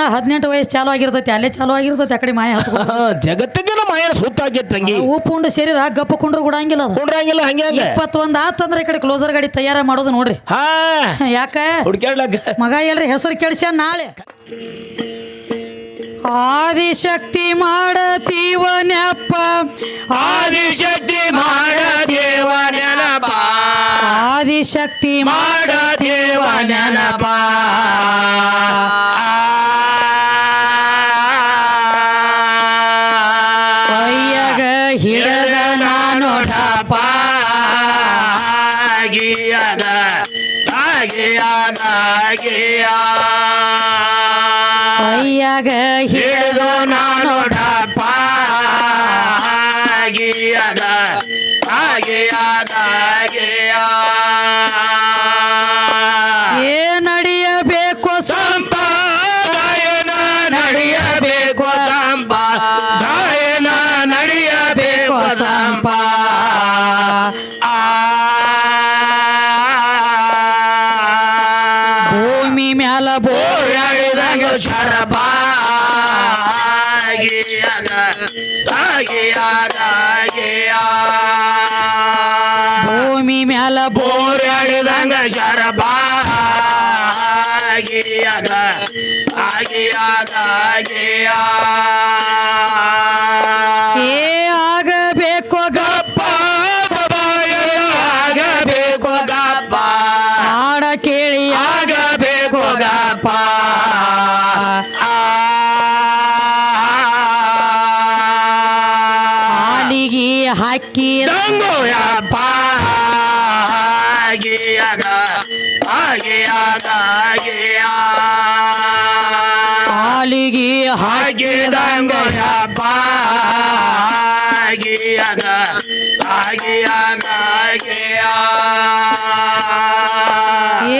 ಇನ್ನ ಹದಿನೆಂಟು ವಯಸ್ಸು ಚಾಲು ಆಗಿರ್ತೈತಿ ಅಲ್ಲೇ ಚಾಲು ಆಗಿರ್ತೈತಿ ಆ ಕಡೆ ಮಾಯ ಹತ್ತು ಜಗತ್ತಿಗೆಲ್ಲ ಮಾಯ ಸುತ್ತಾಗೈತೆ ತಂಗಿ. ಉಪ್ಪು ಉಂಡು ಶರೀರ ಗಪ್ಪ ಕುಂಡ್ರು ಕೂಡ ಹಂಗಿಲ್ಲ ಅದು. ಕುಂಡ್ರಂಗಿಲ್ಲ ಹಂಗೆ ಹಂಗೆ ಇಪ್ಪತ್ತೊಂದು ಆತಂದ್ರೆ ಈ ಕಡೆ ಕ್ಲೋಸರ್ ಗಾಡಿ ತಯಾರ ಮಾಡೋದು ನೋಡ್ರಿ. ಹಾ. ಯಾಕ? ಹುಡ್ಕ್ಯಾಡ್ಲಕ್ಕ. ಮಗ ಎಲ್ರಿ ಹೆಸರು ಕೇಳಿಸ್ಯ ನಾಳೆ. ಆದಿಶಕ್ತಿ ಮಾಡತೀವ ನೆಪ್ಪ ಆದಿಶಕ್ತಿ ಮಾಡ ದೇವ ನೆನಪ. ಆದಿಶಕ್ತಿ ಮಾಡ ದೇವ ನೆನಪ. ಕೈಯಾಗ ಹಿಡದ ಹಿಡಿದು ನಾನು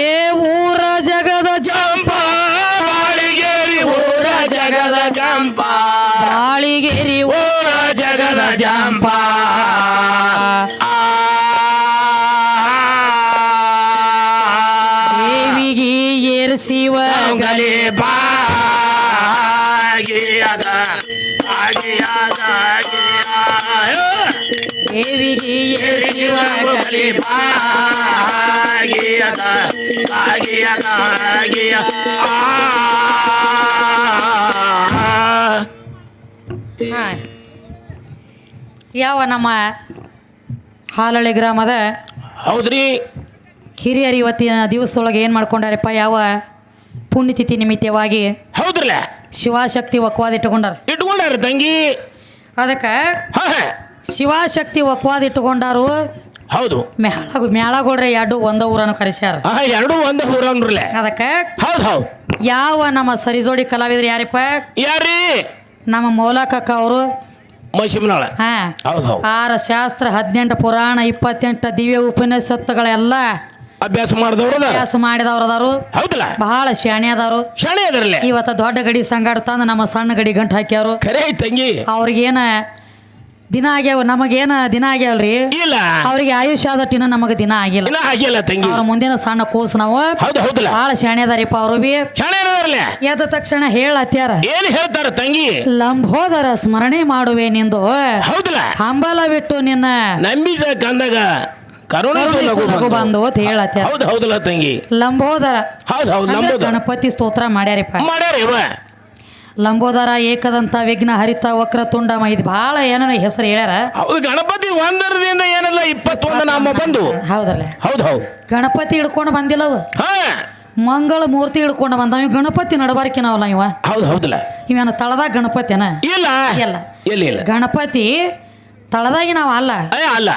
ಏ ಊರ ಜಗದ ಜ ಜಂಪ. ಬಾಳಿಗೇರಿ ಊರ ಜಗದ ಜಂಪ. ಬಾಳಿಗೆರಿ ಊರ ಜಗದ ಜಂಪ. ದೇವಿಗೆ ಏರ್ಸಿವ ಗಲೇ ಬಾಗಿಯದ ಯಾವ ನಮ್ಮ ಹಾಲಳ್ಳಿ ಗ್ರಾಮದ ಹೌದ್ರಿ. ಹಿರಿಯರು ಇವತ್ತಿನ ದಿವಸದೊಳಗೆ ಏನು ಮಾಡ್ಕೊಂಡಾರಪ್ಪ? ಯಾವ ಪುಣ್ಯತಿಥಿ ನಿಮಿತ್ತವಾಗಿ ಹೌದ್ರಲ್ಲ. ಶಿವಶಕ್ತಿ ಒಕ್ವಾದ ಇಟ್ಟುಕೊಂಡಾರ. ಇಟ್ಕೊಂಡಾರ ತಂಗಿ. ಅದಕ್ಕೆ ಶಿವಶಕ್ತಿ ಒಕ್ವಾದ ಇಟ್ಟುಕೊಂಡಾರು ಹೌದು. ಮ್ಯಾಳ ಮ್ಯಾಳಗೌಡ್ರೆ ಎರಡು ಒಂದ ಊರನ್ನು ಕರೆಸ್ಯಾರ. ಆ, ಎರಡು ಒಂದೇ ಊರನ್ರಲ್ಲ ಅದಕ್ಕೆ ಹೌದು ಹೌದು. ಯಾವ ನಮ್ಮ ಸರಿಜೋಡಿ ಕಲಾವಿದ್ರು ಯಾರಿಪ್ಪ? ಯಾರಿ? ನಮ್ಮ ಮೌಲಾಕಕ್ಕ ಅವರು. ಮೈಸಿಮನಾಳ ಹಾ. ಹೌದು ಹೌದು. ಆರ ಶಾಸ್ತ್ರ ಹದಿನೆಂಟು ಪುರಾಣ ಇಪ್ಪತ್ತೆಂಟು ದಿವ್ಯ ಉಪನಿಷತ್ತುಗಳೆಲ್ಲ ಅಭ್ಯಾಸ ಮಾಡಿದವರು ಅಭ್ಯಾಸ ಮಾಡಿದವ್ರು ಅದಾರು. ಹೌದಲ್ಲ? ಬಹಳ ಶಾಣೆ ಅದಾರು. ಶಾಣೆ ಅದರಲ್ಲೇ. ಇವತ್ತ ದೊಡ್ಡ ಗಡಿ ಸಂಗಾಟ ತಂದು ನಮ್ಮ ಸಣ್ಣ ಗಡಿ ಗಂಟು ಹಾಕ್ಯಾರು. ಖರೆ ಐತ್ ತಂಗಿ. ಅವ್ರಿಗೇನ ದಿನ ಆಗ್ಯಾವ ನಮಗೇನ ದಿನ ಆಗ್ಯಾವಲ್ರಿ? ಇಲ್ಲ. ಅವ್ರಿಗೆ ಆಯುಷ್ಯ ಆದಟ್ಟಿನ ನಮಗೆ ದಿನ ಆಗಿಲ್ಲ. ಇನ್ನ ಆಗಿಲ್ಲ ತಂಗಿ. ಅವ್ರ ಮುಂದಿನ ಸಣ್ಣ ಕೂಸು ನಾವು ಹೌದು ಹೌದಲ್ಲ. ಶಾಣೆ ಅದಾರಿಪ್ಪ ಅವರು ಬಿ. ಶಾಣೆ ಎದ್ದ ತಕ್ಷಣ ಹೇಳತ್ಯಾರ ಏನ್ ಹೇಳ್ತಾರ ತಂಗಿ? ಲಂಬೋದರ ಸ್ಮರಣೆ ಮಾಡುವೆ ನಿಂದು. ಹೌದಲ್ಲ. ಹಂಬಲ ಬಿಟ್ಟು ನಿನ್ನ ನಂಬಿಸ ಕಂದಾಗ ಕರುಣೆ ಕರುಣಿಸು ಲಘು ಬಂದು. ಅಂತ ಹೇಳತ್ಯಾರ ಹೌದು ಹೌದಲ್ಲ ತಂಗಿ. ಲಂಬೋದರ. ಹೌದು ಹೌದು ಅಂದ್ರೆ ಗಣಪತಿ ಸ್ತೋತ್ರ ಮಾಡ್ಯಾರಿಪ್ಪ. ಮಾಡ್ಯಾರ ಇವ ಲಂಬೋದರ ಏಕದಂತ ವಿಘ್ನ ಹರಿತ ವಕ್ರ ತುಂಡ ಇದು ಭಾಳ ಏನೋ ಹೆಸರು ಹೇಳ್ಯಾರ? ಹೌದು ಗಣಪತಿ ಒಂದರದಿಂದ ಏನಲ್ಲ ಇಪ್ಪತ್ತೊಂದು ನಾಮ ಬಂದು. ಹೌದಲ್ಲ ಹೌದು ಹೌದು. ಗಣಪತಿ ಹಿಡ್ಕೊಂಡು ಬಂದಿಲ್ಲವ ಹಾ. ಮಂಗಳ ಮೂರ್ತಿ ಹಿಡ್ಕೊಂಡು ಬಂದವ ಇವ ಗಣಪತಿ ನಡಬಾರಿಕೆ ನಾವಲ್ಲ ಇವ? ಹೌದು ಹೌದಲ್ಲ. ಇವನ ತಳದಾಗ ಗಣಪತಿನ? ಇಲ್ಲ. ಇಲ್ಲ. ಇಲ್ಲ ಇಲ್ಲ. ಗಣಪತಿ ತಳದಾಗಿ ನಾವು ಅಲ್ಲ? ಅಯ್ಯ ಅಲ್ಲ.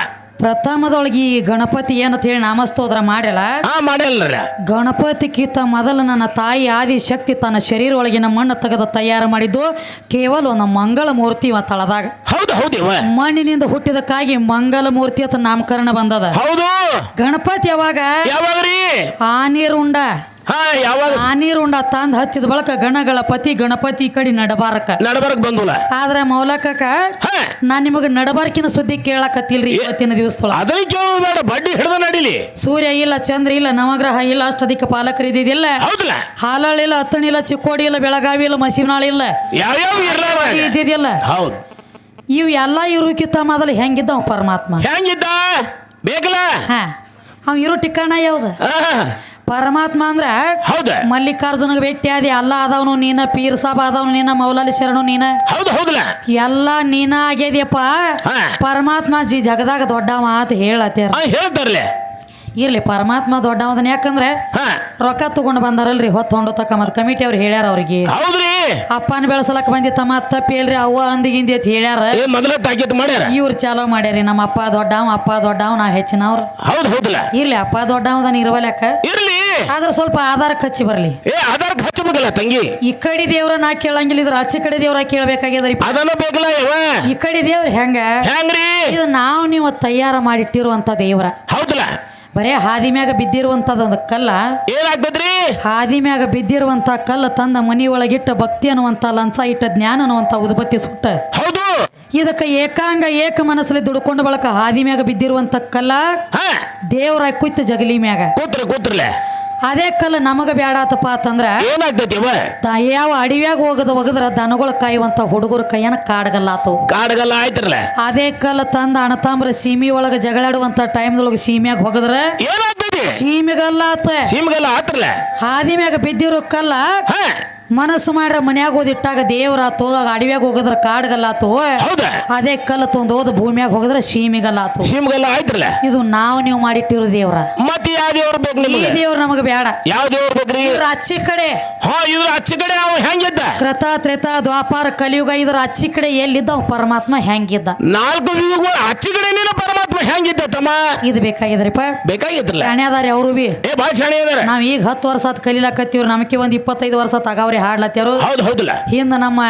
ಪ್ರಥಮದೊಳಗೆ ಈ ಗಣಪತಿ ಏನಂತ ಹೇಳಿ ನಾಮಸ್ತೋತ್ರ ಮಾಡ್ಯಲ್ಲ ಗಣಪತಿ ಕಿತ್ತ ಗಣಪತಿಗಿಂತ ಮೊದಲು ನನ್ನ ತಾಯಿ ಆದಿ ಶಕ್ತಿ ತನ್ನ ಶರೀರ ಒಳಗಿನ ಮಣ್ಣು ತೆಗೆದು ತಯಾರು ಮಾಡಿದ್ದು ಕೇವಲ ಒಂದು ಮಂಗಳ ಮೂರ್ತಿ ಇವ ತಳದಾಗ. ಹೌದು ಹೌದು ಇವ. ಮಣ್ಣಿನಿಂದ ಹುಟ್ಟಿದಕ್ಕಾಗಿ ಮಂಗಲ ಮೂರ್ತಿ ಅಂತ ನಾಮಕರಣ ಬಂದದ. ಹೌದು. ಗಣಪತಿ ಯಾವಾಗ? ಯಾವಾಗ್ರಿ ಆ ನೀರುಂಡ. ಹಾ ಯಾವಾಗ ಆ ನೀರುಂಡ ತಂದ್ ಹಚ್ಚಿದ ಬಳಕ ಗಣಗಳ ಪತಿ ಗಣಪತಿ ಈ ಕಡೆ ನಡಬಾರಕ. ನಡಬರ್ಕ್ ಬಂದಿಲ್ಲ ಆದ್ರೆ ಮೌಲಕಕ್ಕ ಹಾ. ನಾ ನಿಮಗ ನಡಬಾರ್ಕಿನ ಸುದ್ದಿ ಕೇಳಕತ್ತಿಲ್ರಿ ಇವತ್ತಿನ ದಿವಸದೊಳಗ ಅದನ್ನ ಕೇಳೋದು ಬೇಡ ಬಡ್ಡಿ ಹಿಡ್ದ ನಡೀಲಿ. ಸೂರ್ಯ ಇಲ್ಲ ಚಂದ್ರ ಇಲ್ಲ ನವಗ್ರಹ ಇಲ್ಲ ಅಷ್ಟಧಿಕ ಪಾಲಕರು ಇದ್ದಿದ್ದಿಲ್ಲ. ಹೌದಲ್ಲ ಹಾಲಾಳ ಇಲ್ಲ ಹತ್ತಣ ಇಲ್ಲ ಚಿಕ್ಕೋಡಿ ಇಲ್ಲ ಬೆಳಗಾವಿ ಇಲ್ಲ ಮಸಿನಾಳ ಇಲ್ಲ. ಯಾವ್ಯಾವ ಇರ್ಲಾರ? ಇದ್ದಿದ್ದಿಲ್ಲ. ಹೌದು. ಇವು ಎಲ್ಲ ಇರೋಕ್ಕಿಂತ ಮೊದಲು ಹೆಂಗಿದ್ದವ ಪರಮಾತ್ಮ? ಹೆಂಗಿದ್ದ? ಬೇಕಲ್ಲ? ಹಾ. ಅವ್ ಇರೋ ಟಿಕ್ಕಣ ಯಾವ್ದು? ಪರಮಾತ್ಮ ಅಂದ್ರೆ ಹೌದ. ಮಲ್ಲಿಕಾರ್ಜುನಗೆ ಭೇಟಿ ಆದಿ ಅಲ್ಲ ಅದಾವನು ನೀನ ಪೀರ್ ಸಾಬ್ ಅದಾವನು ನೀನ ಮೌಲಾಲಿ ಶರಣು ನೀನ. ಹೌದು ಹೌದಲ್ಲ? ಎಲ್ಲ ನೀನ ಆಗ್ಯದ್ಯಪ್ಪ. ಪರಮಾತ್ಮ ಜಿ ಜಗದಾಗ ದೊಡ್ಡ ಅಂತ ಹೇಳತ್ಯಾರ. ಹಾ ಹೇಳ್ತಾರಲೆ. ಇರ್ಲಿ ಪರಮಾತ್ಮ ದೊಡ್ಡವದನ್ ಯಾಕಂದ್ರೆ ರೊಕ್ಕ ತಗೊಂಡ್ ಬಂದಾರಲ್ರಿ ಹೊತ್ತು ಹೊಂಡು ತಕ್ಕ ಮತ್ ಕಮಿಟಿ ಅವ್ರು ಹೇಳ್ಯಾರ ಅವ್ರಿಗೆ. ಹೌದ್ರಿ. ಅಪ್ಪನ ಬೆಳೆಸಲಕ್ ಬಂದಿತ್ತಮ್ಮ ಪೇಲ್ರಿ ಅವ್ವ ಅಂದಿಗಿಂದಿ ಅಂತ ಹೇಳ್ಯಾರ. ಏ ಮೊದಲ ತಾಕೀತ್ ಮಾಡ್ಯಾರ? ಇವ್ರು ಚಾಲೋ ಮಾಡ್ಯಾರಿ ನಮ್ಮ ಅಪ್ಪ ದೊಡ್ಡವ ಅಪ್ಪ ದೊಡ್ಡವ ನಾ ಹೆಚ್ಚಿನವ್ರು. ಹೌದು ಹೌದಲ್ಲ? ಇರ್ಲಿ ಅಪ್ಪ ದೊಡ್ಡವದನ್ ಇರುವಲ್ಯಾಕ ಇರ್ಲಿ. ಆದ್ರೆ ಸ್ವಲ್ಪ ಆಧಾರ ಕಚ್ಚಿ ಬರ್ಲಿ. ಏ ಆಧಾರ್ ಹಚ್ಚಬೇಕಲ್ಲ ತಂಗಿ. ಈ ಕಡೆ ದೇವ್ರ ನಾ ಕೇಳಂಗಿಲ್ಲ ಇದ್ರ ಆಚೆ ಕಡೆ ದೇವ್ರ ಕೇಳ್ಬೇಕಾಗ್ಯದ್ರಿ. ಅದನ್ನ ಬೇಕಲ್ಲ ಯವ ಈ ಕಡೆ ದೇವ್ರ ಹೆಂಗ? ಹೆಂಗ್ರಿ? ಇದು ನಾವು ನೀವು ತಯಾರ ಮಾಡಿಟ್ಟಿರುವಂತ ದೇವ್ರ. ಹೌದಲ್ಲ. ಬರೇ ಹಾದಿ ಮ್ಯಾಗ ಬಿದ್ದಿರುವಂತದ ಒಂದು ಕಲ್ಲ. ಏನಾಗ್ತದ್ರಿ? ಹಾದಿ ಮ್ಯಾಗ ಬಿದ್ದಿರುವಂತ ಕಲ್ಲ ತಂದ ಮನಿ ಒಳಗಿಟ್ಟ ಭಕ್ತಿ ಅನ್ನುವಂತ ಲಂಚ ಇಟ್ಟ ಜ್ಞಾನ ಅನ್ನುವಂತ ಉದ್ಬತ್ತಿ ಸುಟ್ಟ. ಹೌದು. ಇದಕ್ಕೆ ಏಕಾಂಗ ಏಕ ಮನಸ್ಸಲ್ಲಿ ದುಡ್ಕೊಂಡು ಬಳಕ ಹಾದಿ ಮ್ಯಾಗ ಬಿದ್ದಿರುವಂತ ಕಲ್ಲ ಕುಯ್ತು ಕುಯ್ತ ಜಗಲಿ ಮ್ಯಾಗ. ಕೂತ್ರ ಕೂತ್ರಲೆ. ಅದೇ ಕಲ್ಲು ನಮಗ ಬೇಡಾತಪ್ಪ ಅಂತಂದ್ರ ಏನಾಗ್ತೈತಿ ಯವ ಅಡಿವ್ಯಾಗ ಹೋಗದ ಒಗದ್ರ ದನಗಳ ಕಾಯುವಂತ ಹುಡುಗರ ಕೈಯನ ಕಾಡಗಲ್ಲಾತು ಕಾಡಗಲ್ಲ ಆಯ್ತಿರಲ್ಲ? ಅದೇ ಕಲ್ಲು ತಂದ ಅಣತಾಂಬ್ರ ಸೀಮಿ ಒಳಗ ಜಗಳಾಡುವಂತ ಟೈಮ್ದೊಳಗ ಸೀಮ್ಯಾಗ ಹೋಗದ್ರ ಏನಾಗ್ತೈತಿ? ಸಿಮ್ಗೆಲ್ಲ ಆತ್ರಲ್ಲ? ಹಾದಿ ಮ್ಯಾಗ ಬಿದ್ದಿರೋ ಕಲ್ಲ ಮನಸ್ಸು ಮಾಡ್ರ ಮನ್ಯಾಗ ಓದಿಟ್ಟಾಗ ದೇವ್ರಾತು ಅಡಿವ್ಯಾಗ ಹೋಗದ್ರ ಕಾಡ್ಗಲ್ಲಾತು ಹೌದಾ? ಅದೇ ಕಲ್ಲು ತೊಂದು ಹೋದ ಭೂಮಿಯಾಗ ಹೋಗದ್ರ ಸೀಮಿಗಲ್ಲಾತು ಸಿಮ್ಗೆಲ್ಲ ಆಯ್ತಿರಲ್ಲ ಇದು ನಾವು ನೀವು ಮಾಡಿಟ್ಟಿರೋ ದೇವ್ರ. ಮತ್ತೆ ಯಾವ ದೇವ್ರ ಬೇಕು ಈ ನಿಮಗೆ? ದೇವ್ರ ನಮಗ ಬೇಡ ಯಾವ ದೇವ್ರ ಬೇಕ್ರಿ? ಇದ್ರ ಅಚ್ಚಿ ಕಡೆ. ಹಾ ಇದ್ರ ಅಚ್ಚಿ ಕಡೆ ಅವ ಹೆಂಗಿದ್ದ? ಕೃತ ತ್ರೇತ ದ್ವಾಪಾರ ಕಲಿಯುಗ ಇದ್ರ ಅಚ್ಚಿ ಕಡೆ ಎಲ್ಲಿದ್ದ ಪರಮಾತ್ಮ ಹೆಂಗಿದ್ದ? ನಾಲ್ಕು ಯುಗಗಳು ಅಚ್ಚಿ ಕಡೆ ಪರಮಾತ್ಮ ಹೆಂಗಿದ್ದ ತಮ್ಮ? ಇದು ಬೇಕಾಗಿದ್ರಿಪ್ಪ. ಬೇಕಾಗಿದ್ರಲ್ಲ? ಶಾಣ್ಯಾದಾರಿ ಅವರು ಬಿ? ಏ ಬಾಳ ಶಾಣೆ ಅದಾರ. ನಾವ್ ಈಗ ಹತ್ತು ವರ್ಷ ಆತ್ ಕಲೀಲಾಕತ್ತೀವ್ರಿ ನಮಗೆ ಒಂದ್ ಇಪ್ಪತ್ತೈದು ವರ್ಷ ತಗಾವ್ರಿ ಹಾಡ್ಲತ್ಯಾರು? ಹೌದು ಹೌದಲ್ಲ. ಹಿಂದ ನಮ್ಮ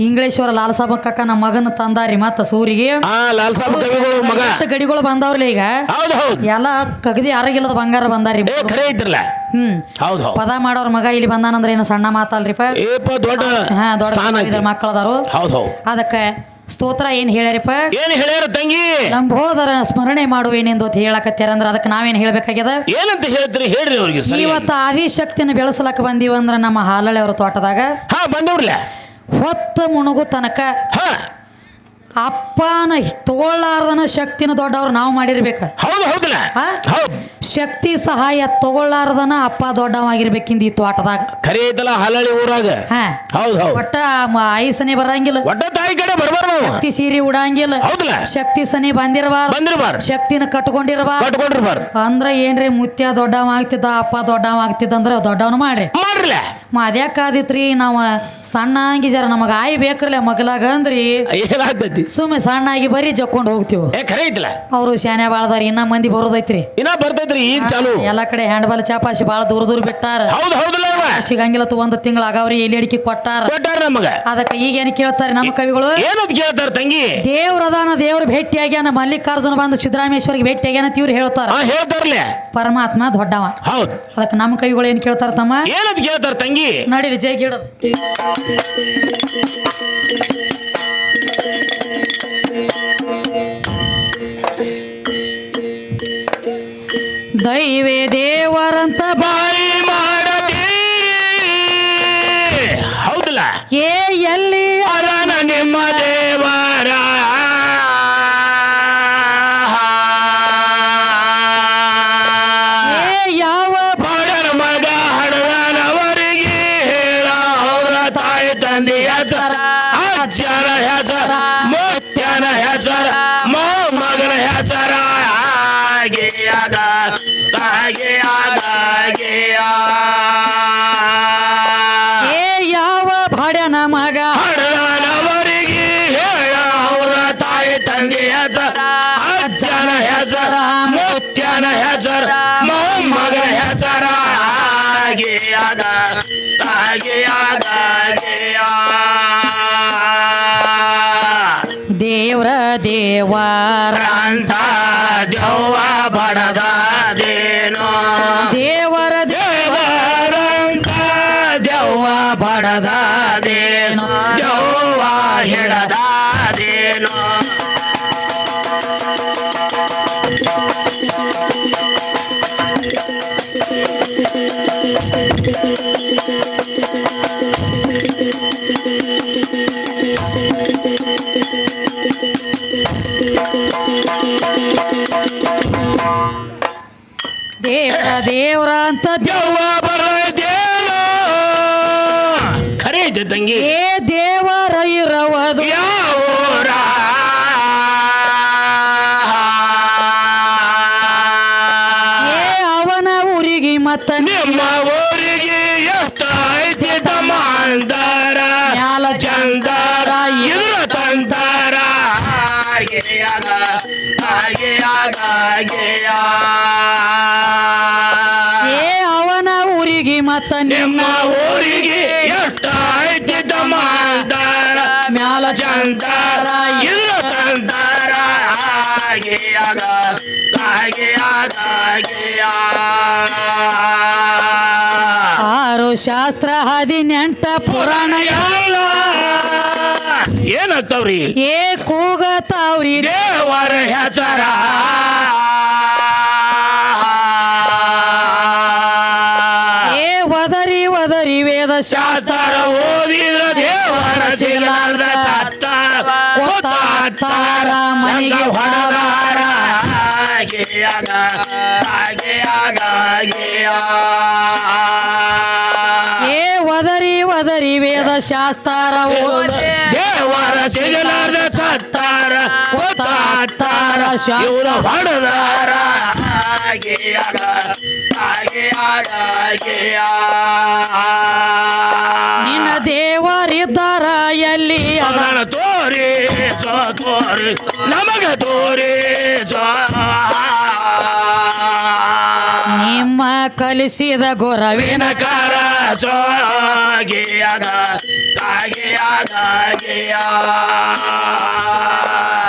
ಇಂಗ್ಲೇಶ್ವರ ಲಾಲ್ಸಾಬ ಕಕ್ಕ ನಮ್ಮ ಮಗನ ತಂದಾರಿ ಮತ್ತ ಸೂರಿಗೆ. ಆ ಲಾಲ್ ಸಾಬ್ ಕವಿಗಳು ಮಗ. ಮತ್ತ ಗಡಿಗಳು ಬಂದವ್ರಲ್ಲ ಈಗ? ಹೌದು ಹೌದು. ಎಲ್ಲ ಕಗದಿ ಆರೋಗ್ಯಲ್ಲದ ಬಂಗಾರ ಬಂದಾರಿ ಏ ಖರೆ ಐತ್ರಲ್ಲ ಹ್ಮ್. ಹೌದು ಹೌದು. ಪದ ಮಾಡೋರ್ ಮಗ ಇಲ್ಲಿ ಬಂದಾನಂದ್ರ ಏನು ಸಣ್ಣ ಮಾತಲ್ರಿಪ್ಪ ಏಪ ದೊಡ್ಡ ಹಾ ಮಕ್ಕಳದಾರು. ಹೌದು ಹೌದು. ಅದಕ್ಕೆ ಸ್ತೋತ್ರ ಏನ್ ಹೇಳ್ಯಾರಪ್ಪ? ಏನ್ ಹೇಳ್ಯಾರ ತಂಗಿ? ಲಂಬೋದರ ಸ್ಮರಣೆ ಮಾಡುವೇನೆಂದು ಅಂತ ಹೇಳಕತ್ಯಾರ ಅಂದ್ರ ಅದಕ್ಕೆ ನಾವೇನ್ ಹೇಳ್ಬೇಕಾಗ್ಯದ? ಏನಂತ ಹೇಳ್ತೀರಿ ಹೇಳ್ರಿ ಅವ್ರಿಗೆ ಸರಿ. ಇವತ್ತು ಆದಿಶಕ್ತಿನ ಬೆಳೆಸಲಕ್ಕ ಬಂದೀವಂದ್ರ ನಮ್ಮ ಹಾಲಳೆ ಅವ್ರ ತೋಟದಾಗ ಹಾ ಬಂದವ್ರಲ್ಲ. ಹೊತ್ತ ಮುಣುಗು ತನಕ ಹಾ. ಅಪ್ಪನ ತಗೊಳ್ಳಾರ್ದನ ಶಕ್ತಿನ ದೊಡ್ಡವ್ರು ನಾವು ಮಾಡಿರ್ಬೇಕು. ಹೌದು ಹೌದಲ್ಲ? ಶಕ್ತಿ ಸಹಾಯ ತಗೊಳ್ಳಾರ್ದನ ಅಪ್ಪ ದೊಡ್ಡವಾಗಿರ್ಬೇಕಿಂದ ಈ ತೋಟದಾಗ. ಖರೆ ಐತಲ್ಲ ಹಲಳಿ ಊರಾಗ ಹೌದು ಒಟ್ಟ ಐಸನೆ ಬರಂಗಿಲ್ಲ. ಒಟ್ಟ ತಾಯಿ ಕಡೆ ಬರ್ಬಾರ್ದು ನಾವು ಶಕ್ತಿ ಸೀರೆ ಉಡಂಗಿಲ್ಲ. ಹೌದಲ್ಲ. ಶಕ್ತಿ ಸನಿ ಬಂದಿರಬಾರ್ದು. ಬಂದಿರ್ಬಾರ್ದು. ಶಕ್ತಿನ ಕಟ್ಕೊಂಡಿರಬಾರ್ದು. ಕಟ್ಕೊಂಡಿರ್ಬಾರ್ದು. ಅಂದ್ರ ಏನ್ರಿ ಮುತ್ಯ ದೊಡ್ಡವ ಆಗ್ತಿದ್ದ ಅಪ್ಪ ದೊಡ್ಡವ ಆಗ್ತಿದ್ದ ಅಂದ್ರ ದೊಡ್ಡವನ ಮಾಡ್ರಿ. ಮಾಡ್ರಲ್ಲ. ಅದ್ಯಾಕಾದಿತ್ರಿ ನಾವು ಸಣ್ಣ ಅಂಗಿ ಜರ ನಮಗ ಆಯ್ ಬೇಕ್ರಲ್ಲ ಮಗಲಾಗ ಅಂದ್ರಿ ಏನಾಗ್ತೈತಿ? ಸುಮ್ಮನೆ ಸಣ್ಣ ಆಗಿ ಬರೀ ಜಕ್ಕೊಂಡು ಹೋಗ್ತೀವಿ? ಏ ಖರೆ ಐತಲ್ಲ? ಅವರು ಶಾನೆ ಬಾಳದಾರ ಇನ್ನ ಮಂದಿ ಬರೋದೈತ್ರಿ. ಇನ್ನ ಬರ್ತೈತ್ರಿ ಈಗ ಚಾಲು. ಎಲ್ಲಾ ಕಡೆ ಹ್ಯಾಂಡ್ಬಾಲ್ ಚಾಪಾಸಿ ಬಾಳ ದೂರ ದೂರ ಬಿಟ್ಟಾರ. ಹೌದು ಹೌದಲ್ಲ ಇವ ಸಿಗಂಗಿಲ್ಲ ತು ಒಂದ್ ತಿಂಗಳ ಆಗವ್ರಿ ಎಲ್ಲಿ ಅಡಿಕೆ ಕೊಟ್ಟಾರ. ಕೊಟ್ಟಾರ ನಮಗ. ಅದಕ್ಕೆ ಈಗ ಏನ್ ಕೇಳ್ತಾರೆ ನಮ್ಮ ಕವಿಗಳು? ಏನಂತ ಕೇಳ್ತಾರ ತಂಗಿ? ದೇವ್ರದಾನ ದೇವ್ರ ಭೇಟಿ ಆಗ್ಯಾನ ಮಲ್ಲಿಕಾರ್ಜುನ ಬಂದು ಸಿದ್ದರಾಮೇಶ್ವರಿಗೆ ಭೇಟಿ ಆಗ್ಯಾನ ಅಂತ ಇವ್ರು ಹೇಳ್ತಾರ. ಹಾ ಪರಮಾತ್ಮ ದೊಡ್ಡವ. ಹೌದು. ಅದಕ್ಕೆ ನಮ್ಮ ಕವಿಗಳು ಏನ್ ಕೇಳ್ತಾರ ತಮ್ಮ? ಏನಂತ ಕೇಳ್ತಾರ ತಂಗಿ? ನಡೀರಿ ಜೈ ಗಿಡದ. ದೈವೇ ದೇವರಂತ ಬಾಯಿ ಮಾಡದಿ ಹೌದಲ್ಲ? ಏ ಎಲ್ಲಿ ಅರನ ನಿಮ್ಮ ದೇವರ ಯಾವ ಬಡನ ಮಗ ಹೇಳ ಅವರ ತಾಯಿ ತಂದೆ ಹೆಸರ ಅಜ್ಜನ ಹೆಸರ ಮುತ್ಯನ ಹೆಸರ ಮೊಮ್ಮಗನ ಹೆಸರ ಹಾಗೆಯಾಗ ಹಾಗೆಯಾಗ ಏ ಯಾವ ಭಾಡ್ಯನ ಮಗ ಹಡದನವರಿಗೆ ಹೇಳ ಅವರ ತಾಯಿ ತಂದೆ ಹೆಸರ ಅಜ್ಜನ ಹೆಸರ ಮುತ್ಯನ ಹೆಸರ ಮೊಮ್ಮಗನ ಹೆಸರ ಹಾಗೆಯಾಗ ಹಾಗೆಯಾಗ ದೇವ್ರ ದೇವರ ಅಂತ ದೆವ್ವ ಬಡದೇನೋ ದೇವ್ರ ಅಂತ ಖರೀದಿ ಯವ್ವ ಬರದೇನು. ಖರೆ ಐತೆ ತಂಗಿ. ಏ ದೇವರ ಇರವದು. ಯಾವೂರ. ಏ ಅವನ ಊರಿಗೆ ಮತ್ತ ನಿಮ್ಮ ನಿಮ್ಮ ಊರಿಗೆ ಎಷ್ಟ ಐತಿ ತಮಾಂದರ ಮ್ಯಾಲ ಚಂದರ ಇದ್ರ ತಂದರ ಆಗಿಯಾಗ ಹಾಗೆಯ ಆರು ಶಾಸ್ತ್ರ ಹದಿನೆಂಟ ಪುರಾಣ ಎಲ್ಲ ಏನತ್ತವ್ರಿ ಏ ಕೂಗತಾವ್ರಿ ದೇವರ ಹೆಸರ. ವೇದ ಶಾಸ್ತ್ರ. ಓದಿದ್ರ ಓದಿದ ದೇವರ ಸಿಗಲಾರ್ದ ಸತ್ತ ಮನೆಗೆ ಹಾಗೆಯಾಗ ಹಾಗೆಯ ಏ ಒದರಿ ಒದರಿ ವೇದ ಶಾಸ್ತ್ರ. ದೇವರ ಸಿಗಲಾರ್ದ ಸತ್ತಾರ ಗೊತ್ತಾಗ್ತಾರ ಶಾಸ್ತ್ರ ಹೊಡೆದಾರ. ನಿನ್ನ ದೇವರಿದ್ದಾರ ಎಲ್ಲಿ ಅದ? ತೋರಿ ಸೋ ತೋರಿ ನಮಗ ತೋರಿ ಸೋ ನಿಮ್ಮ ಕಲಿಸಿದ ಗೊರವಿನ ಕಾರ ಸೋಗಿಯಾಗ ಕಾಗಿಯಾಗ ಗಿಯ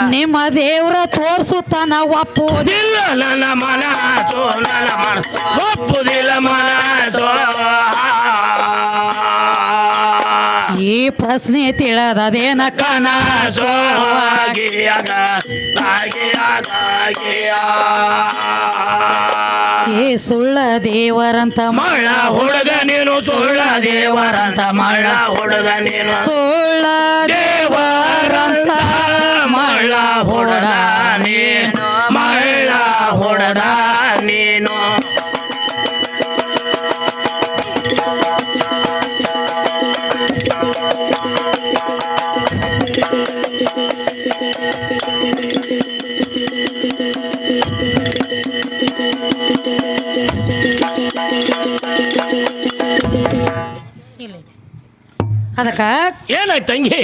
ನಿಮ್ಮ ದೇವ್ರ ತೋರ್ಸುತ್ತ ನಾವು ಇಲ್ಲ ನನ್ನ ಮನ ಸೋ ನನ್ನ ಮನ. ಒಪ್ಪುದಿಲ್ಲ ಮನ ಸೋ ಈ ಪ್ರಶ್ನೆ ತಿಳಿದದೇನ ಕನ ಸೋಗಿಯಾಗ ಕಾಗಿಯಾಗ ಗಿಯ ಏ ಸುಳ್ಳ ದೇವರಂತ ಮಳ ಹುಡುಗ ನೀನು ಸುಳ್ಳ ದೇವರಂತ ಮಳ ಹುಡುಗ ನೀನು. ಸುಳ್ಳ ದೇವರಂತ ಮಳ್ಳ ಹೊಡ ನೀನು ಮಳ್ಳ ಹೊಡ ನೀನು. ಅದಕ್ಕ ಏನಾಯ್ತು ತಂಗಿ?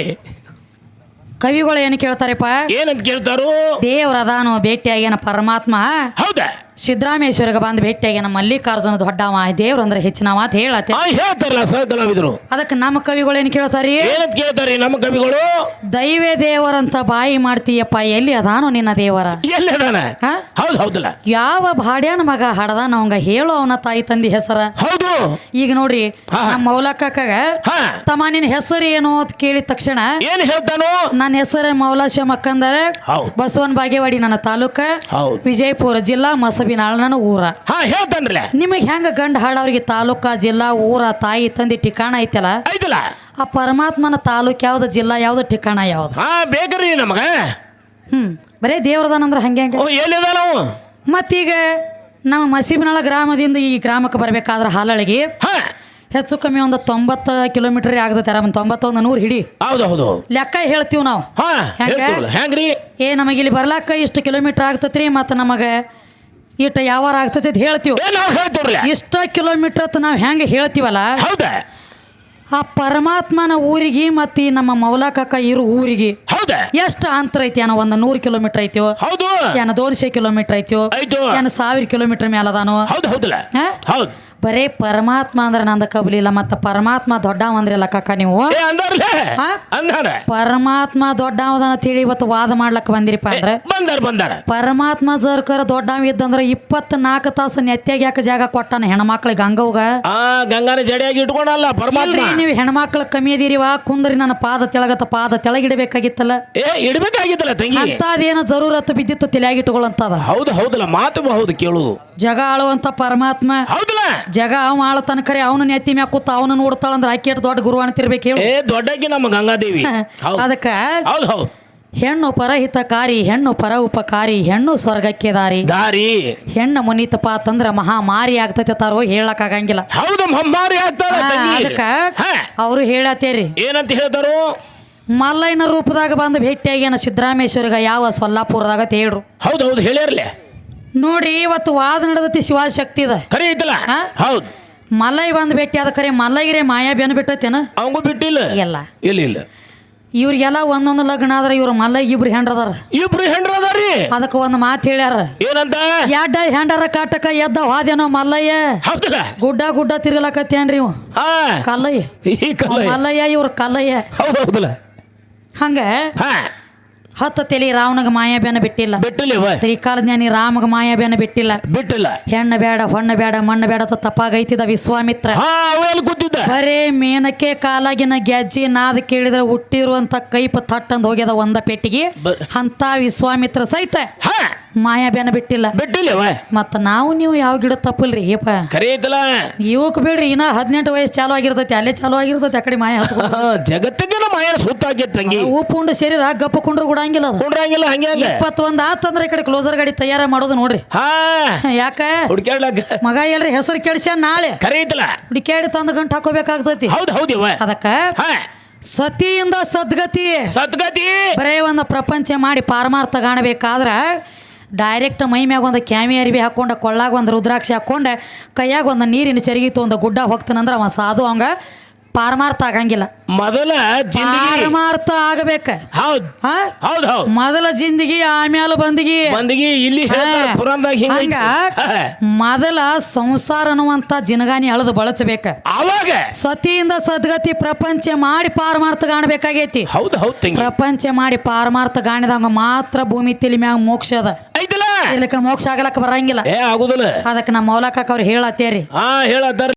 ಕವಿಗಳು ಏನು ಕೇಳ್ತಾರಪ್ಪ? ಏನಂತ ಕೇಳ್ತಾರೋ? ದೇವ್ರ ಭೇಟಿ ಭೇಟಿಯಾಗ್ಯಾನ ಪರಮಾತ್ಮ? ಹೌದಾ? ಸಿದ್ದರಾಮೇಶ್ವರಿಗೆ ಬಂದು ಭೇಟಿಯಾಗ್ಯಾನ ಮಲ್ಲಿಕಾರ್ಜುನ ದೊಡ್ಡವ ದೇವ್ರ ಅಂದ್ರೆ ಹೆಚ್ಚಿನ ಮಾತು ಹೇಳತ್ತೆ. ಆ ಹೇಳ್ತಾರಲ್ಲ ಸಹ ಕಲಾವಿದರು ಅದಕ್ಕೆ ನಮ್ಮ ಕವಿಗಳು ಏನ್ ಕೇಳ್ತಾರಿ? ಏನಂತ ಕೇಳ್ತಾರೆ ನಮ್ಮ ಕವಿಗಳು? ದೈವೇ ದೇವರಂತ ಬಾಯಿ ಮಾಡ್ತೀಯಪ್ಪ ಎಲ್ಲಿ ಅದಾನು ನಿನ್ನ ದೇವರ? ಹಾ? ಹೌದು ಹೌದಲ್ಲ. ಯಾವ ಭಾಡ್ಯಾನ ಮಗ ಹಾಡದ? ನವಂಗ ಹೇಳು ಅವನ ತಾಯಿ ತಂದಿ ಹೆಸರ. ಹೌದು. ಈಗ ನೋಡ್ರಿ ಹಾ. ನಮ್ಮ ಮೌಲಕ್ಕಗ ಹಾ. ತಮ್ಮ ನಿನ್ನ ಹೆಸರು ಏನು ಅಂತ ಕೇಳಿದ ತಕ್ಷಣ ಏನ್ ಹೇಳ್ತಾನು? ನನ್ನ ಹೆಸರು ಮೌಲಾಶ ಮಕ್ಕಂದರೆ ಬಸವನ್ ಬಸವನ ಬಾಗೇವಾಡಿ ನನ್ನ ತಾಲೂಕ. ಹೌದು. ವಿಜಯಪುರ ಜಿಲ್ಲಾ ಮಸಬಿನಾಳ ನನ್ನ ಊರ. ಹಾ ಹೇಳ್ತಾನ್ರಲ್ಲ ನಿಮಗೆ ಹೆಂಗ ಗಂಡ ಹಾಡವ್ರಿಗೆ ತಾಲೂಕ ಜಿಲ್ಲಾ ಊರ ತಾಯಿ ತಂದೆ ಠಿಕಾಣ ಐತಲ್ಲ? ಐತಲ್ಲ. ಆ ಪರಮಾತ್ಮನ ತಾಲೂಕ್ ಯಾವ್ದು ಜಿಲ್ಲಾ ಯಾವ್ದು ಠಿಕಾಣ ಯಾವ್ದು? ಹಾ ಬೇಕ್ರಿ ನಮಗ. ಹ್ಮ್ ಬರೇ ದೇವ್ರದಾನಂದ್ರ ಹಂಗೆ ಹಂಗೆ. ಓ ಎಲ್ಲಿದ ನಾವು ಮತ್ತೀಗ ನಮ್ಮ ಮಸೀಬಿನಾಳ ಗ್ರಾಮದಿಂದ ಈ ಗ್ರಾಮಕ್ಕೆ ಬರಬೇಕಾದ್ರೆ ಹಾಲಳಿಗೆ. ಹಾ. ಹೆಚ್ಚು ಕಮ್ಮಿ ಒಂದು ತೊಂಬತ್ತು ಕಿಲೋಮೀಟರ್ ಆಗ್ತೈತೆ ಒಂದು ತೊಂಬತ್ತೊಂದು ನೂರು ಹಿಡಿ. ಹೌದು ಹೌದು. ಲೆಕ್ಕ ಹೇಳ್ತೀವಿ ನಾವು. ಹಾ ಹೆಂಗೆ? ಹೇಳ್ತೀವಲ್ಲ ಹೆಂಗ್ರಿ? ಏ ನಮಗೆ ಇಲ್ಲಿ ಬರ್ಲಾಕ ಇಷ್ಟು ಕಿಲೋಮೀಟರ್ ಆಗ್ತತ್ರಿ ಮತ್ತು ನಮಗೆ ಇಷ್ಟು ಯಾವಾರ ಆಗ್ತದೆ ಅಂತ ಹೇಳ್ತೀವಿ. ಏ ನಾವು ಹೇಳ್ತೀವ್ರಲ್ಲ ಇಷ್ಟ ಕಿಲೋಮೀಟರ್ ಅಂತ ನಾವು ಹೆಂಗೆ ಹೇಳ್ತೀವಲ್ಲ? ಹೌದಾ. ಆ ಪರಮಾತ್ಮನ ಊರಿಗೆ ಮತ್ತು ಈ ನಮ್ಮ ಮೌಲಾಕಕ್ಕ ಇರೋ ಊರಿಗೆ ಹೌದಾ. ಎಷ್ಟು ಅಂತರ ಐತಿ ಏನೋ ಒಂದು ನೂರು ಕಿಲೋಮೀಟರ್ ಐತಿಯೋ ಹೌದು. ಏನೋ ದೋನ್ಶೆ ಕಿಲೋಮೀಟರ್ ಐತಿಯೋ ಏನೋ ಏನ ಸಾವಿರ ಕಿಲೋಮೀಟರ್ ಮೇಲೆ ಅದಾನೋ. ಹೌದು ಹೌದಲ್ಲ ಹೌದು. ಬರೇ ಪರಮಾತ್ಮ ಅಂದ್ರೆ ನಂದ ಕಬಲಿಲ್ಲ ಮತ್ತ ಪರಮಾತ್ಮ ದೊಡ್ಡವ ಅಂದ್ರಲ್ಲ ಕಾಕ ನೀವು? ಹಾ? ಅಂದಾರ? ಪರಮಾತ್ಮ ದೊಡ್ಡವದನ್ನ ತಿಳಿ ಇವತ್ತು ವಾದ ಮಾಡ್ಲಕ್ ಬಂದಿರಿಪ್ಪ ಅಂದ್ರೆ? ಬಂದಾರ ಬಂದಾರ. ಪರಮಾತ್ಮ ಜರ್ಕರ ದೊಡ್ಡವ ಇದ್ದಂದ್ರ ಇಪ್ಪತ್ನಾಲ್ಕು ತಾಸು ನೆತ್ತಾಗ ಯಾಕೆ ಜಾಗ ಕೊಟ್ಟಾನ ಹೆಣ್ಮಕ್ಳಿಗೆ ಹಂಗವ್ಗ ಆ ಗಂಗಾನ ಜಡಿಯಾಗಿ ಇಟ್ಕೊಂಡಲ್ಲ ಪರಮಾತ್ಮ? ಇಲ್ರಿ ನೀವು ಹೆಣ್ಮಕ್ಳ ಕಮ್ಮಿ ಅದೀರಿವ ಕುಂದ್ರಿ ನನ್ನ ಪಾದ ತೆಳಗತ್ತ ಪಾದ ತೆಳಗಿಡಬೇಕಾಗಿತ್ತಲ್ಲ? ಏ ಇಡ್ಬೇಕಾಗಿತ್ತಲ್ಲ ತಂಗಿ? ಅಂತದೇನ ಜರೂರತ್ತು ಬಿದ್ದಿತ್ತು ತಲೆಯಾಗಿಟ್ಕೊಳ್ಳಂತದ ಹೌದು ಹೌದಲ್ಲ ಮಾತು ಹೌದು ಕೇಳುದು ಜಗ ಆಳುವಂತ ಪರಮಾತ್ಮ. ಹೌದಲ್ಲ? ಜಗ ಅವ ಆಳತನ ಕರೆ ಅವನು ನೆತ್ತಿ ಮ್ಯಾಗ ಕೂತ ಅವನು ನೋಡ್ತಾಳಂದ್ರ ಆಕೆ ಎಷ್ಟು ದೊಡ್ಡ ಗುರು ಅಂತಿರ್ಬೇಕು ಹೇಳು. ಏ ದೊಡ್ಡಕ್ಕೆ ನಮ್ಮ ಗಂಗಾದೇವಿ. ಹೌದು. ಅದಕ್ಕ ಹೌದು ಹೌದು. ಹೆಣ್ಣು ಪರಹಿತಕಾರಿ ಹೆಣ್ಣು ಪರ ಉಪಕಾರಿ ಹೆಣ್ಣು ಸ್ವರ್ಗಕ್ಕೆ ದಾರಿ. ದಾರಿ. ಹೆಣ್ಣು ಮುನಿತಪ್ಪ ಅಂತಂದ್ರ ಮಹಾ ಮಾರಿ ಆಗ್ತೈತೆ ತಾರೋ ಹೇಳಕ್ ಆಗಂಗಿಲ್ಲ. ಹೌದು ಮಮ್ಮಾರಿ ಅದಕ್ಕ ಅವರು ಹೇಳತ್ತೇರಿ ಏನಂತ ಹೇಳ್ತಾರು? ಮಲ್ಲಯ್ಯನ ರೂಪದಾಗ ಬಂದು ಭೇಟಿಯಾಗ್ಯಾನ ಸಿದ್ದರಾಮೇಶ್ವರಿಗ ಯಾವ ಸೊಲ್ಲಾಪುರದಾಗ ತೇಳ್ರು. ಹೌದು ಹೌದು ಹೇಳಿರ್ಲೆ ನೋಡ್ರಿ ಇವತ್ತು ವಾದ ನಡೆದತಿ ಶಿವಶಕ್ತಿ ಶಕ್ತಿ ಐತಲ್ಲ? ಹೌದು. ಮಲ್ಲಯ್ ಬಂದು ಭೇಟಿ ಆದ ಕರೆ ಮಲ್ಲಯ್ಯರೇ ಮಾಯಾ ಬೆನ್ ಬಿಟ್ಟೈತೇನ? ಅವಂಗೂ ಬಿಟ್ಟಿಲ್ಲ. ಎಲ್ಲ ಇಲ್ಲ ಇಲ್ಲ. ಇವ್ರಿಗೆಲ್ಲ ಒಂದೊಂದು ಲಗ್ನ ಆದ್ರೆ ಇವ್ರ ಮಲ್ಲಯ್ಯ ಇಬ್ರು ಹೆಂಡ್ರದಾರ. ಇಬ್ರು ಹೆಂಡ್ರದಾರಿ? ಅದಕ್ಕೆ ಒಂದು ಮಾತು ಹೇಳ್ಯಾರ. ಏನಂತ? ಎಡ್ಡ ಹೆಂಡರ ಕಾಟಕ ಎದ್ದ ಹಾದೇನೋ ಮಲ್ಲಯ್ಯ ಹೌದಲ್ಲ? ಗುಡ್ಡ ಗುಡ್ಡ ತಿರ್ಗಲಾಕತ್ತೇನ್ರಿ ಇವ್? ಕಲ್ಲಯ್ಯ. ಮಲ್ಲಯ್ಯ ಇವ್ರ ಕಲ್ಲಯ್ಯ. ಹೌದು ಹೌದಲ್ಲ. ಹಂಗ ಹಾ. ಹತ್ತು ತಲೆ ರಾವಣಗ ಮಾಯಾ ಬೆನ ಬಿಟ್ಟಿಲ್ಲ ಬಿಟ್ಟಿಲ್ಲವ ತ್ರಿಕಾಲ ಜ್ಞಾನಿ ರಾಮಗ ಮಾಯಾ ಬೆನ ಬಿಟ್ಟಿಲ್ಲ. ಬಿಟ್ಟಿಲ್ಲ. ಹೆಣ್ಣ ಬೇಡ ಹೊಣ್ಣ ಬೇಡ ಮಣ್ಣ ಬೇಡ ಅಂತ ತಪ್ಪಾಗೈತಿದ ವಿಶ್ವಾಮಿತ್ರ. ಬರೇ ಮೇನಕ್ಕೆ ಕಾಲಾಗಿನ ಗೆಜ್ಜಿ ನಾದ ಕೇಳಿದ್ರೆ ಹುಟ್ಟಿರುವಂತ ಕೈಪ ತಟ್ಟಂದ್ ಹೋಗ್ಯದ ಒಂದ ಪೆಟ್ಟಿಗೆ. ಅಂತ ವಿಶ್ವಾಮಿತ್ರ ಸಹಿತ ಮಾಯಾಬೇನ ಮಾಯಾ ಬೆನ ಬಿಟ್ಟಿಲ್ಲ ಬಿಟ್ಟಿಲ್ಲವ ಮತ್ತ ನಾವು ನೀವು ಯಾವ ಗಿಡ ತಪ್ಪಲ್ರಿ ಏಪ? ಇವಕ್ ಬಿಡ್ರಿ ಇನ್ನ ಹದಿನೆಂಟು ವಯಸ್ಸು ಚಾಲು ಆಗಿರ್ತೈತಿ ಅಲ್ಲೇ ಚಾಲು ಆಗಿರ್ತೈತಿ ಆ ಕಡೆ ಮಾಯ ಜಗತ್ತಿಗೆ ನಮ್ಮ ಮಾಯನ ತಂಗಿ ಉಪ್ಪುಂಡು ಶರೀರ ಗಪ್ಪ ಕುಂಡ್ರು ಗುಡಂಗಿಲ್ಲ ಅದು. ಕುಂಡ್ರಂಗಿಲ್ಲ ಹಂಗೆ. ಇಪ್ಪತ್ತೊಂದು ಆತಂದ್ರೆ ಈ ಕಡೆ ಕ್ಲೋಸರ್ ಗಾಡಿ ತಯಾರ ಮಾಡೋದು ನೋಡ್ರಿ. ಹಾ. ಯಾಕ? ಹುಡ್ಕ್ಯಾಡ್ಲಕ್ಕ. ಮಗ ಎಲ್ರಿ ಹೆಸರು ಕೇಳಿಸ್ಯ ನಾಳೆ? ಕರೀತಲ್ಲ. ಹುಡುಕ್ಯಾಡಿ ತಂದು ಗಂಟು ಹಾಕೋಬೇಕಾಗ್ತೈತಿ. ಹೌದು ಹೌದಿವ ಅದಕ್ಕ ಸತಿಯಿಂದ ಸದ್ಗತಿ. ಸದ್ಗತಿ. ಬರೇ ಒಂದು ಪ್ರಪಂಚ ಮಾಡಿ ಪಾರಮಾರ್ ತಗಾಣಬೇಕಾದ್ರ ಡೈರೆಕ್ಟ್ ಮೈ ಮ್ಯಾಗ ಒಂದು ಕ್ಯಾಮಿ ಅರಿವಿ ಹಾಕೊಂಡ ಕೊಳ್ಳಾಗ ಒಂದು ರುದ್ರಾಕ್ಷಿ ಹಾಕೊಂಡ ಕೈಯಾಗ ಒಂದು ನೀರಿನ ಚರಿಗಿತ್ತು ಒಂದು ಗುಡ್ಡ ಹೋಗ್ತಾನಂದ್ರೆ ಅವ ಸಾಧು ಅವಂಗ ಪಾರಮಾರ್ಥ ಆಗಂಗಿಲ್ಲ. ಮೊದಲ ಜಿಂದಗಿ. ಪಾರಮಾರ್ಥ ಆಗಬೇಕ. ಹೌದ್. ಹಾ? ಹೌದ್ ಹೌದ್. ಮೊದಲ ಜಿಂದಗಿ ಆಮ್ಯಾಲ ಬಂದಿಗಿ. ಮಂದಿಗೆ ಇಲ್ಲಿ ಹಾ. ಕುರಾನ್ದಾಗ ಹಂಗ ಹಿಂಗ ಮೊದಲ ಸಂಸಾರ ಅನ್ನುವಂತ ಜಿನಗಾನಿ ಅಳದು ಬಳಸಬೇಕ. ಅವಾಗ. ಸತಿಯಿಂದ ಸದ್ಗತಿ ಪ್ರಪಂಚ ಮಾಡಿ ಪಾರಮಾರ್ಥ ಕಾಣಬೇಕಾಗೈತಿ. ಹೌದು ಹೌದ್ ತಂಗಿ. ಪ್ರಪಂಚ ಮಾಡಿ ಪಾರಮಾರ್ಥ ಕಾಣಿದಂಗ ಮಾತ್ರ ಭೂಮಿ ತಿಳಿ ಮ್ಯಾಗ ಮೋಕ್ಷ ಅದ. ಐತಲ್ಲ? ಇಲ್ಲಕ ಮೋಕ್ಷ ಆಗಲಕ್ಕ ಬರಂಗಿಲ್ಲ. ಏ ಆಗುದಿಲ್ಲ. ಅದಕ್ಕೆ ನಮ್ಮ ಮೌಲಕ ಅವ್ರು ಹೇಳತ್ತೇರಿ. ಹಾ ಹೇಳತ್ತಾರ.